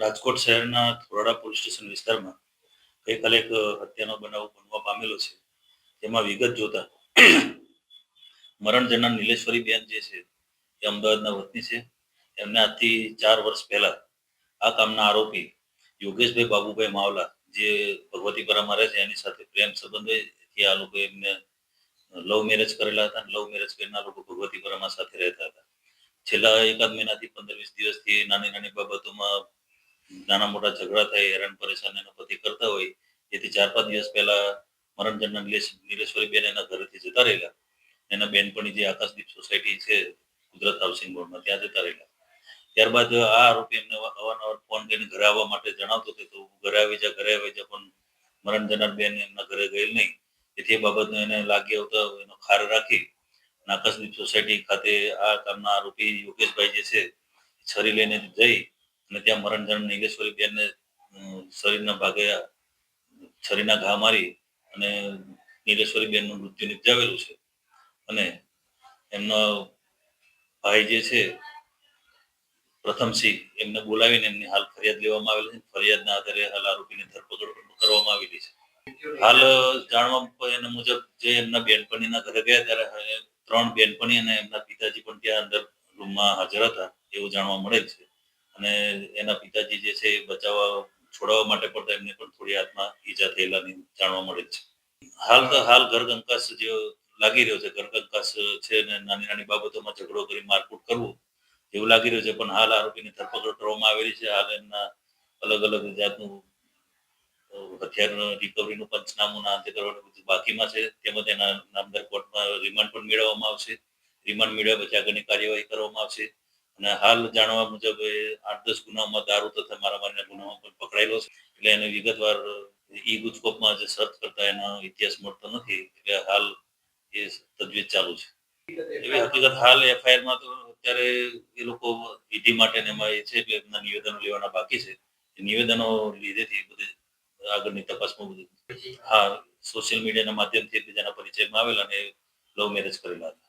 રાજકોટ શહેરના થોરાડા police station વિસ્તારમાં ગઈકાલે એક હત્યાનો બનાવ બનવા પામેલો છે. તેમાં વિગત જોતા મરણ જનાર નીલેશ્વરી બેન જે છે, એ અમદાવાદના વતની છે. એમને આજથી ચાર વર્ષ પહેલા આ કામના આરોપી યોગેશભાઈ બાબુભાઈ માવલા જે ભગવતીપરામાં રહે છે, એની સાથે પ્રેમ સંબંધથી આ લોકો એમને લવ મેરેજ કરેલા હતા લવ મેરેજ કરીને આ લોકો ભગવતીપરામાં સાથે રહેતા હતા. છેલ્લા એકાદ મહિનાથી પંદર વીસ દિવસથી નાની નાની બાબતોમાં નાના મોટા ઝઘડા થાય, હેરાન પરેશાન એનો પતિ કરતા હોય, જેથી ચાર પાંચ દિવસ પહેલા મરણ નીલેશ નીલેશ્વરી બેન એના ઘરેથી જતા રહેલા. એના બેનપણી જે આકાશદીપ સોસાયટી છે કુદરત હાઉસિંગ બોર્ડમાં, ત્યાં જતા રહેલા. ત્યારબાદ આ આરોપી એમને અવારનવાર ફોન કરીને ઘરે આવવા માટે જણાવતો હતો તો ઘરે આવી જા, ઘરે આવી જા, પણ મરણ જનાર બેન એમના ઘરે ગયેલ નહીં. તેથી એ બાબતનો એને લાગી આવતા એનો ખાર રાખી આકાશદીપ સોસાયટી ખાતે આ કામના આરોપી યોગેશભાઈ જે છે, છરી લઈને જઈ અને ત્યાં મરણ જન્મ નીલેશ્વરી બેનને શરીરના ભાગે છરીના ઘા મારી અને નીલેશ્વરી બેનનું મૃત્યુ નિપજાવેલું છે. અને એમનો ભાઈ જે છે પ્રથમસિંહ એમને બોલાવીને એમની હાલ ફરિયાદ લેવામાં આવેલી છે. ફરિયાદના આધારે હાલ આરોપીની ધરપકડ કરવામાં આવેલી છે. હાલ જાણવા એના મુજબ જે એમના બેનપણીના ઘરે ગયા ત્યારે ત્રણ બેનપણી અને એમના પિતાજી પણ ત્યાં અંદર રૂમમાં હાજર હતા, એવું જાણવા મળેલ છે. અને એના પિતાજી જે છે એ બચાવવા છોડાવવા માટે પડતા એમને પણ થોડી હાથમાં ઈજા થયેલાની જાણવા મળે છે. હાલ તો હાલ ઘર જે લાગી રહ્યો છે ઘર છે ને નાની નાની બાબતોમાં ઝઘડો કરી મારકૂટ કરવું, એવું લાગી રહ્યું છે, પણ હાલ આરોપીની ધરપકડ કરવામાં આવેલી છે. હાલ એમના અલગ અલગ જાતનું હથિયાર રિકવરીનું પંચનામું ના અંતે કરવાનું બધું બાકીમાં છે. તેમજ એના નામદાર કોર્ટમાં રિમાન્ડ પણ મેળવવામાં આવશે. રિમાન્ડ મેળવ્યા પછી આગળની કાર્યવાહી કરવામાં આવશે. અને હાલ જાણવા મુજબ એ આઠ દસ ગુનામાં દારૂ તથા મારામારીના ગુનામાં પણ પકડાયેલો છે. એટલે એને વિગતવાર ઈ ગુજકોપમાં જે સર્ચ કરતા એનો ઇતિહાસ મળતો નથી. એટલે હાલ એ તજવીજ ચાલુ છે. એવી હકીકત હાલ એફઆઈઆરમાં તો અત્યારે એ લોકો વિધિ માટે એમાં એ છે એટલે એમના નિવેદનો લેવાના બાકી છે. નિવેદનો લીધેથી બધી આગળની તપાસમાં બધું હા, સોશિયલ મીડિયાના માધ્યમથી એકબીજાના પરિચયમાં આવેલા અને લવ મેરેજ કરેલા હતા.